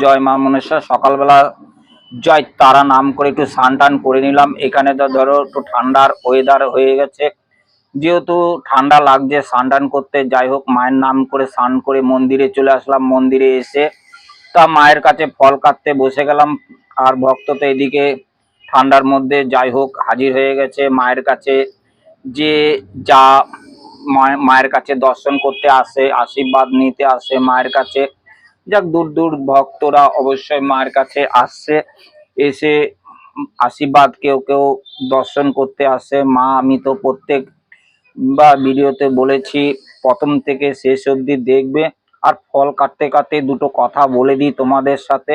জয় মা মনেশ্বর সকালবেলা জয় তারা নাম করে একটু স্নান টান করে নিলাম। এখানে তো ধরো একটু ঠান্ডার ওয়েদার হয়ে গেছে। যেহেতু ঠান্ডা লাগছে স্নান টান করতে, যাই হোক, মায়ের নাম করে স্নান করে মন্দিরে চলে আসলাম। মন্দিরে এসে তা মায়ের কাছে ফল কাটতে বসে গেলাম। আর ভক্ত তো এদিকে ঠান্ডার মধ্যে যাই হোক, হাজির হয়ে গেছে মায়ের কাছে। যে যা মায়ের মায়ের কাছে দর্শন করতে আসে, আশীর্বাদ নিতে আসে মায়ের কাছে। যাক, দূর দূর ভক্তরা অবশ্যই মায়ের কাছে আসছে, এসে আশীর্বাদ কেউ কেউ দর্শন করতে আসে। মা, আমি তো প্রত্যেক বা ভিডিওতে বলেছি, প্রথম থেকে শেষ অবধি দেখবে। আর ফল কাটতে কাটতে দুটো কথা বলে দিই তোমাদের সাথে।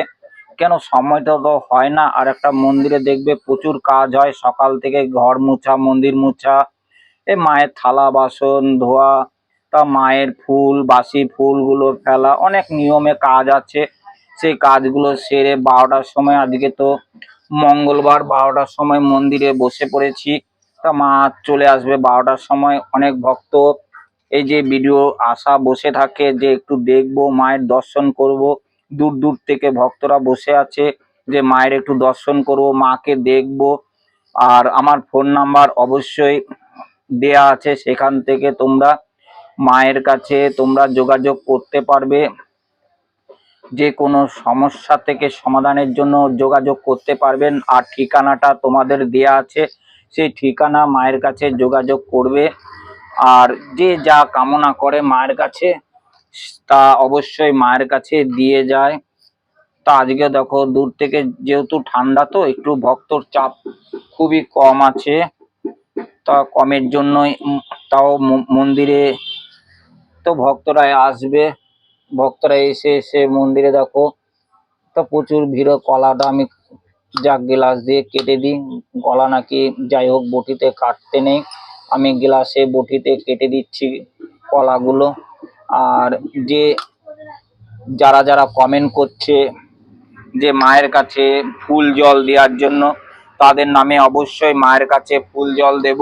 কেন, সময়টা তো হয় না, আর একটা মন্দিরে দেখবে প্রচুর কাজ হয়। সকাল থেকে ঘর মুছা, মন্দির মুছা, এ মায়ের থালা, বাসন, ধোয়া তা মায়ের ফুল, বাসি ফুলগুলো ফেলা অনেক নিয়মে কাজ আছে। সেই কাজগুলো সেরে বারোটার সময়, আজকে তো মঙ্গলবার, বারোটার সময় মন্দিরে বসে পড়েছি। তা মা চলে আসবে বারোটার সময়, অনেক ভক্ত। এই যে ভিডিও আসা, বসে থাকে, যে একটু দেখব, মায়ের দর্শন করব। দূর দূর থেকে ভক্তরা বসে আছে, যে মায়ের একটু দর্শন করব, মাকে দেখব। আর আমার ফোন নাম্বার অবশ্যই দেয়া আছে, সেখান থেকে তোমরা মায়ের কাছে তোমরা যোগাযোগ করতে পারবে। যে কোনো সমস্যা থেকে সমাধানের জন্য যোগাযোগ করতে পারবেন। আর ঠিকানাটা তোমাদের দেয়া আছে, সেই ঠিকানা মায়ের কাছে যোগাযোগ করবে। আর যে যা কামনা করে মায়ের কাছে, তা অবশ্যই মায়ের কাছে দিয়ে যায়। তা আজকে দেখো, দূর থেকে যেহেতু ঠান্ডা তো, একটু ভক্তর চাপ খুবই কম আছে। তা কমের জন্যই তাও মন্দিরে তো ভক্তরা আসবে। ভক্তরা এসে এসে মন্দিরে দেখো। তো প্রচুর ভিড়, কলাটা আমি যাক গ্লাস দিয়ে কেটে দিই। গলা নাকি যাই হোক, বটিতে কাটতে নেই। আমি গ্লাসে, বটিতে কেটে দিচ্ছি কলাগুলো। আর যে, যারা যারা কমেন্ট করছে যে মায়ের কাছে ফুল জল দেওয়ার জন্য, তাদের নামে অবশ্যই মায়ের কাছে ফুল জল দেব।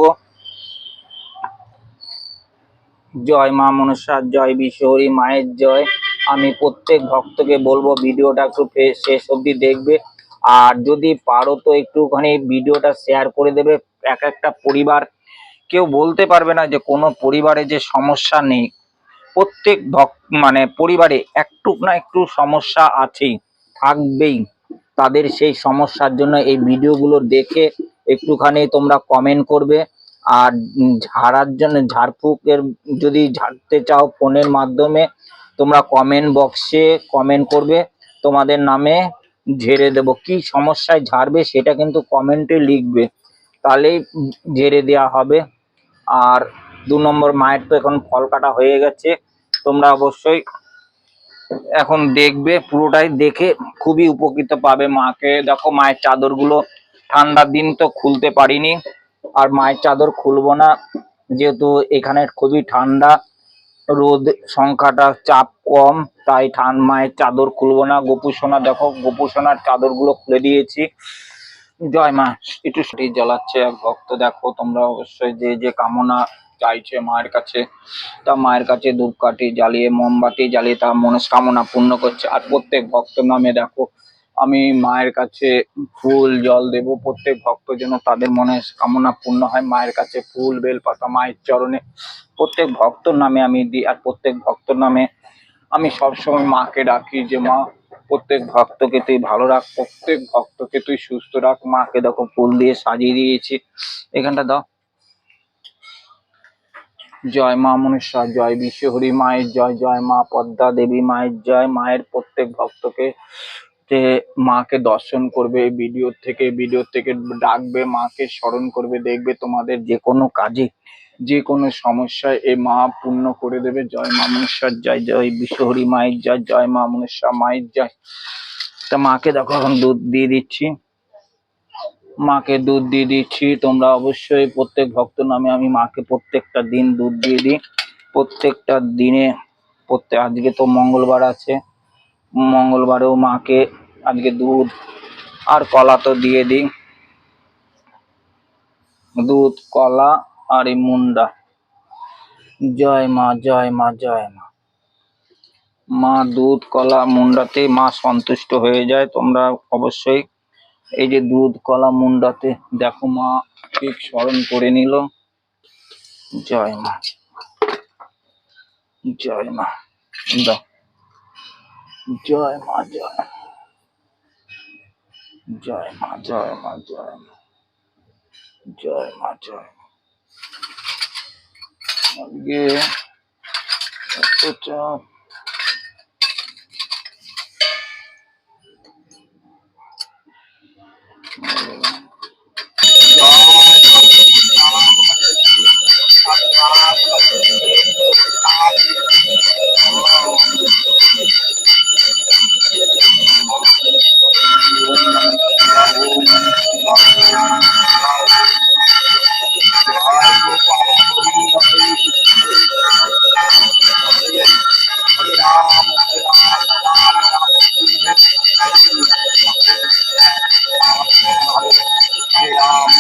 জয় মা মনসা, জয় বিশ্বহরি মায়ের জয়। আমি প্রত্যেক ভক্তকে বলব ভিডিওটা একটু শেষ অবধি দেখবে। আর যদি পারো তো একটুখানি ভিডিওটা শেয়ার করে দেবে এক একটা পরিবার। কেউ বলতে পারবে না যে কোনো পরিবারে যে সমস্যা নেই। প্রত্যেক ভক্ত মানে পরিবারে একটু না একটু সমস্যা আছেই, থাকবেই। তাদের সেই সমস্যার জন্য এই ভিডিওগুলো দেখে একটুখানি তোমরা কমেন্ট করবে। আর ঝাড়ার জন্য ঝাড়ফুঁকের যদি ঝাড়তে চাও ফোনের মাধ্যমে, তোমরা কমেন্ট বক্সে কমেন্ট করবে, তোমাদের নামে ঝেড়ে দেব। কি সমস্যায় ঝাড়বে সেটা কিন্তু কমেন্টে লিখবে। তাহলেই ঝেড়ে দেওয়া হবে। আর দু নম্বর মায়ের তো এখন ফল কাটা হয়ে গেছে। তোমরা অবশ্যই এখন দেখবে, পুরোটাই দেখে খুবই উপকৃত পাবে মাকে। দেখো মায়ের চাদরগুলো ঠান্ডার দিন তো খুলতে পারিনি। আর মায়ের চাদর খুলবো না। যেহেতু এখানে খুবই ঠান্ডা, রোদ সংখ্যাটা চাপ কম, তাই ঠান, মায়ের চাদর খুলবো না। গোপু সোনা, দেখো, গোপু সোনার চাদরগুলো খুলে দিয়েছি। জয় মা, একটু সেটি জ্বালাচ্ছে, এক ভক্ত দেখো, তোমরা অবশ্যই যে যে কামনা চাইছে মায়ের কাছে, তা মায়ের কাছে ধূপকাঠি জ্বালিয়ে, মোমবাতি জ্বালিয়ে তার মনস্কামনা পূর্ণ করছে। আর প্রত্যেক ভক্ত নামে দেখো আমি মায়ের কাছে ফুল, জল দেব। প্রত্যেক ভক্ত যেন তাদের মনে কামনা পূর্ণ হয়। মায়ের কাছে ফুল, বেলপাতা, মায়ের চরণে প্রত্যেক ভক্তর নামে আমি দিই আর প্রত্যেক ভক্তর নামে আমি সবসময় মাকে ডাকি যে, মা, প্রত্যেক ভক্তকে তুই ভালো রাখ, প্রত্যেক ভক্তকে তুই সুস্থ রাখ। মাকে দেখো ফুল দিয়ে সাজিয়ে দিয়েছি। এখানটা দাও। জয় মা মনুষ্যা জয় বিশ্বহরি মায়ের জয় জয় মা পদ্মা দেবী মায়ের জয়। মায়ের প্রত্যেক ভক্তকে যে মাকে দর্শন করবে ভিডিও থেকে ভিডিও থেকে ডাকবে, মাকে স্মরণ করবে, দেখবে তোমাদের যে কোনো কাজে, যে কোনো সমস্যায় এ মা পূর্ণ করে দেবে। জয় মা মনুষ্যার জয় জয় বিশ্বহরি মায়ের জয় জয় মা মনুষ্যা মায়ের জয়। তা মাকে দেখো, এখন দুধ দিয়ে দিচ্ছি। মাকে দুধ দিয়ে দিচ্ছি। তোমরা অবশ্যই প্রত্যেক ভক্ত নামে আমি মাকে প্রত্যেকটা দিন দুধ দিয়ে দিই। প্রত্যেকটা দিনে, প্রত্যেক, আজকে তো মঙ্গলবার আছে। মঙ্গলবারেও মাকে আজকে দুধ আর কলা তো দিয়ে দিই। দুধ, কলা আর এই মুন্ডা। জয় মা জয় মা জয় মা। মা দুধ, কলা, মুন্ডাতে মা সন্তুষ্ট হয়ে যায়। তোমরা অবশ্যই এই যে দুধ, কলা, মুন্ডাতে দেখো মা ঠিক স্মরণ করে নিল। জয় মা। জয় মা। দাও। জয় মা জয় জয় মা জয় মা জয় মা জয় মা জয় মা আজকে এত চাপ Ram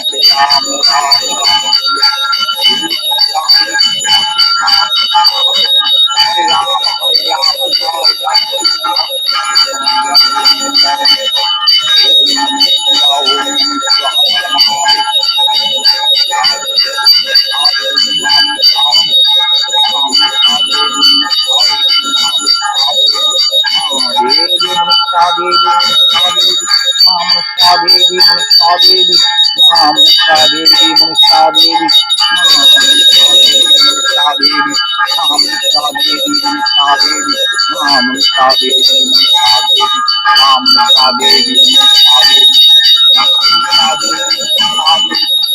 देवी महामुक्ता देवी मुक्ता देवी महामुक्ता देवी महामुक्ता देवी मुक्ता देवी महामुक्ता देवी मुक्ता देवी महामुक्ता देवी मुक्ता देवी महामुक्ता देवी मुक्ता देवी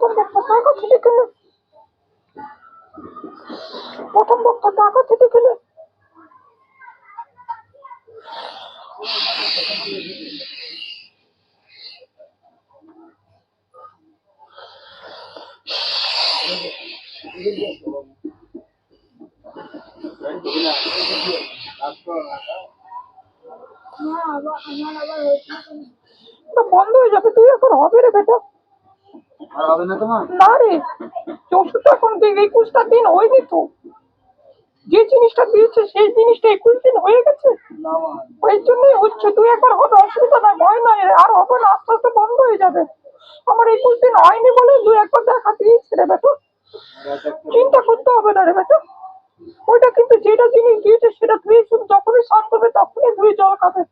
প্রথম বক্তা টাকা থেকে গেলে। প্রথম বক্তা টাকা থেকে গেলে। বন্ধ হয়ে যাবে তুই এখন হবে রে বেটা। না রে চৌষট্টি এখন দিন একুশটা দিন হয়নি তো। যে জিনিসটা দিয়েছে সেই জিনিসটা একুশ দিন হয়ে গেছে? না ওই জন্যই হচ্ছে তুই একবার হবে অসুবিধা নাই ভয় নাই আর হবে না আস্তে আস্তে বন্ধ হয়ে যাবে। আমার একুশ দিন হয়নি বলে তুই একবার দেখা দিয়েছে রে বেটা। চিন্তা করতে হবে না রে বেটা। ওইটা কিন্তু যেটা জিনিস দিয়েছে সেটা ধুয়ে শুধু যখনই স্নান করবে তখনই ধুয়ে জল খাবে।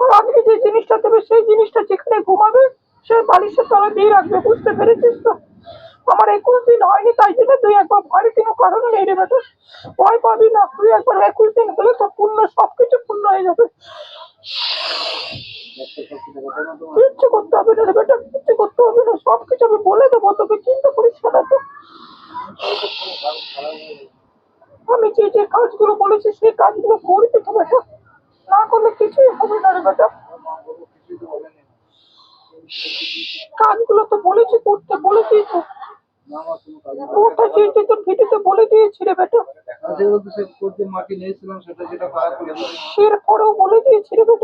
আর আজকে যে জিনিসটা দেবে সেই জিনিসটা যেখানে ঘুমাবে সে বালিশের তলায় দিয়ে রাখবে, বুঝতে পেরেছিস তো? আমার একুশ দিন হয়নি, তাই জন্য তুই একবার ভয়ের কোনো কারণ নেই রে বেটা। ভয় পাবি না, তুই একবার একুশ দিন হলে তো পূর্ণ সবকিছু পূর্ণ হয়ে যাবে। কিচ্ছু করতে হবে না রে বেটা, কিচ্ছু করতে হবে না, সবকিছু আমি বলে দেবো, তোকে চিন্তা করিস না তো আমি যে যে কাজগুলো বলেছি, সেই কাজগুলো করবি তো বেটা। না করলে কিছুই হবে না রে বেটা। কাজগুলো তো বলেছি করতে বলেছি তো। বলে বলে এর তো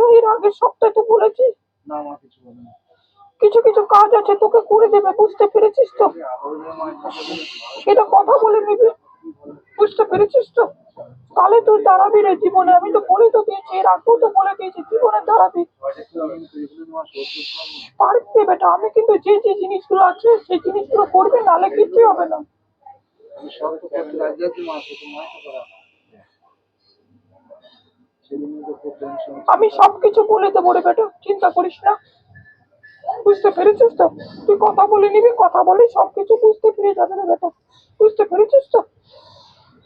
কিছু কিছু কাজ আছে, তোকে করে দেবে, বুঝতে পেরেছিস তো? এটা সেটা কথা বলে নিবি। বুঝতে পেরেছিস তো? তাহলে তুই দাঁড়াবি রে জীবনে, আমি তো বলে তো দিয়েছি, এর আগেও তো বলে দিয়েছি জীবনে দাঁড়াবি। পারবি বেটা, আমি কিন্তু যে যে জিনিসগুলো আছে, সেই জিনিসগুলো করবি, নাহলে কিছু হবে না। আমি সবকিছু বলে দেবো রে বেটা, চিন্তা করিস না। বুঝতে পেরেছিস তো? তুই কথা বলে নিবি, কথা বলে সবকিছু বুঝতে পেরে যাবে রে বেটা। বুঝতে পেরেছিস তো?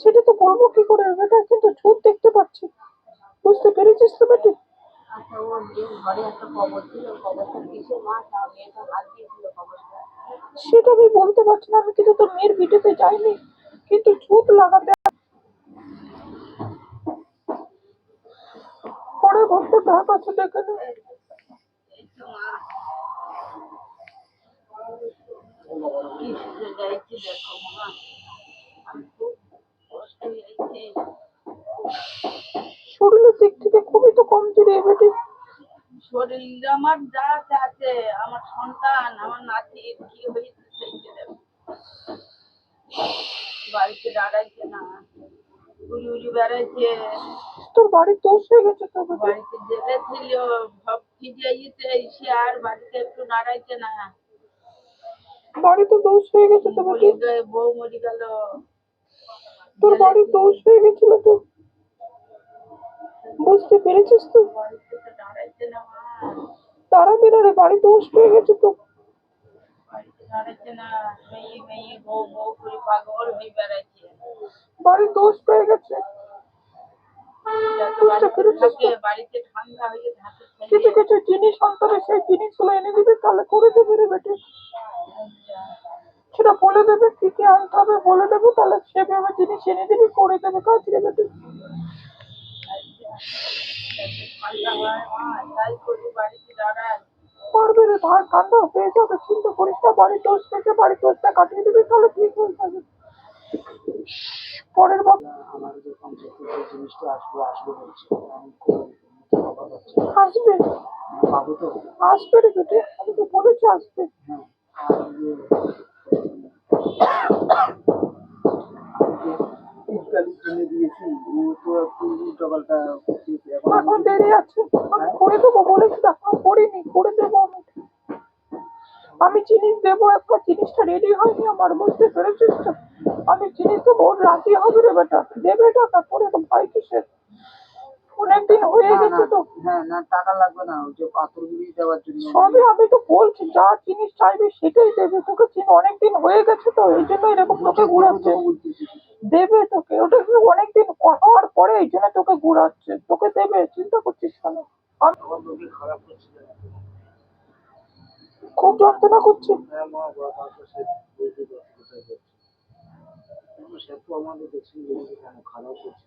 সেটা তো বলব কি করে? বেটা কিন্তু ছুত দেখতে পাচ্ছি। বুঝতে পেরেছিস তো বেটি? আচ্ছা সেটা আমি বলতে পারছি না আমি কিন্তু তোর মেয়ের ভিডিওতে যাইনি কিন্তু ছুত লাগাতে পরে ভক্ত ডাক আছে দেখে কি সুন্দর গাইছে দেখো মা আমি খুব কষ্ট হয়েছে শরীরের দিক থেকে খুবই তো কমজোরি বেটি শরীর আমার যা আছে আমার সন্তান আমার নাতি কি হয়েছে দেখো। বাড়িতে দাঁড়াইছে না উলি উলি বেড়াইছে। তোর বাড়ির দোষ হয়ে গেছে তো বাড়িতে জেলে ছিল সব ফিরিয়ে এসে আর বাড়িতে একটু দাঁড়াইছে না। বাড়িতে দোষ হয়ে গেছে তো বউ মরে গেল তোর বাড়ির দোষ হয়ে গেছিল তো? বুঝতে পেরেছিস তো? বাড়িতে তো দাঁড়াইছে না মা দাঁড়াবি না রে বাড়ি দোষ হয়ে গেছে তো? বাড়ির দোষ পেয়ে গেছে? কিছু কিছু জিনিস অন্তরে সেই জিনিসগুলো এনে দিবি, তাহলে করে দেবে রে বেটি। সেটা বলে দেবে কি কি আনতে হবে বলে দেবে তাহলে সে সেভাবে জিনিস এনে দিবি করে দেবে কাজ দাঁড়ায় পারবে রে ভাই ঠান্ডা হয়ে যাবে চিন্তা করিস না বাড়ির দোষ পেয়েছে বাড়ির দোষটা কাটিয়ে দিবি তাহলে ঠিক হয়ে যাবে? পরের বার আমার যে জিনিসটা আসবে। আসবে বলছে আসবে তো? আসবে রে বেটি আমি তো বলেছি আসবে। হ্যাঁ এখন আমি করে দেবো, বলেছি করিনি, করে দেবো আমি। আমি জিনিস দেবো একটা জিনিসটা রেডি হয়নি আমার বুঝতে পেরেছিস আমি জিনিস দেবো রাজি হবে রে বেটা। দেবে টাকা, করে তো ভাই কিসের? অনেকদিন হয়ে গেছে তো। হ্যাঁ না টাকা লাগবে না ওই যে পাথরগুলি দেওয়ার জন্য। সবই আমি তো বলছি যা জিনিস চাইবি সেটাই দেবে। তোকে চিন অনেকদিন হয়ে গেছে তো এই জন্য এরকম তোকে ঘুরাচ্ছে। দেবে তোকে ওটা কি অনেকদিন হওয়ার পরে এই জন্য তোকে ঘুরাচ্ছে। তোকে দেবে চিন্তা করছিস কেন? খুব যন্ত্রণা করছি। হ্যাঁ তো আমাদের দেখছি খারাপ হচ্ছে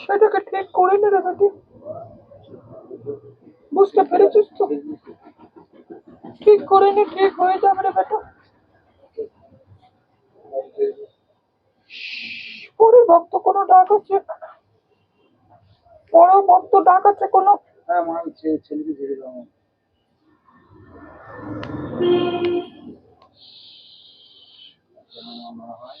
সেটাকে ঠিক করে নে বেটি বুঝতে পেরেছিস তো? ঠিক করে নে, ঠিক হয়ে যাবে রে বেটা। ভক্ত কোনো ডাক আছে বড় ভক্ত ডাক আছে কোনো হ্যাঁ মা ছেলেকে দাও হয়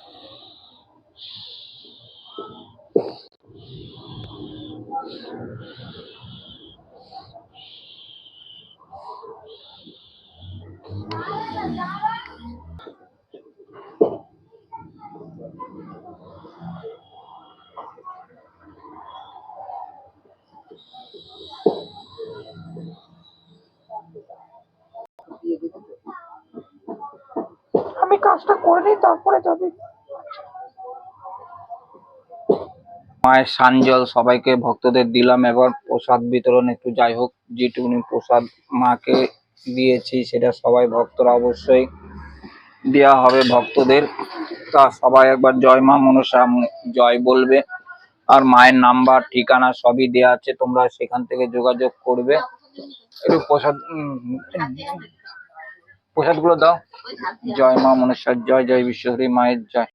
কাজটা করে নিই, তারপরে যাবি। মায়ের সানজল সবাইকে ভক্তদের দিলাম, এবার প্রসাদ বিতরণ একটু যাই হোক, যেটুকুনি প্রসাদ মাকে দিয়েছি সেটা সবাই ভক্তরা অবশ্যই দেওয়া হবে ভক্তদের। তা সবাই একবার জয় মা মনসা, জয় বলবে। আর মায়ের নাম্বার, ঠিকানা সবই দেওয়া আছে, তোমরা সেখান থেকে যোগাযোগ করবে। একটু প্রসাদ প্রসাদগুলো দাও। জয় মা মনেশ্বর জয় জয় বিশ্বহরী মায়ের জয়।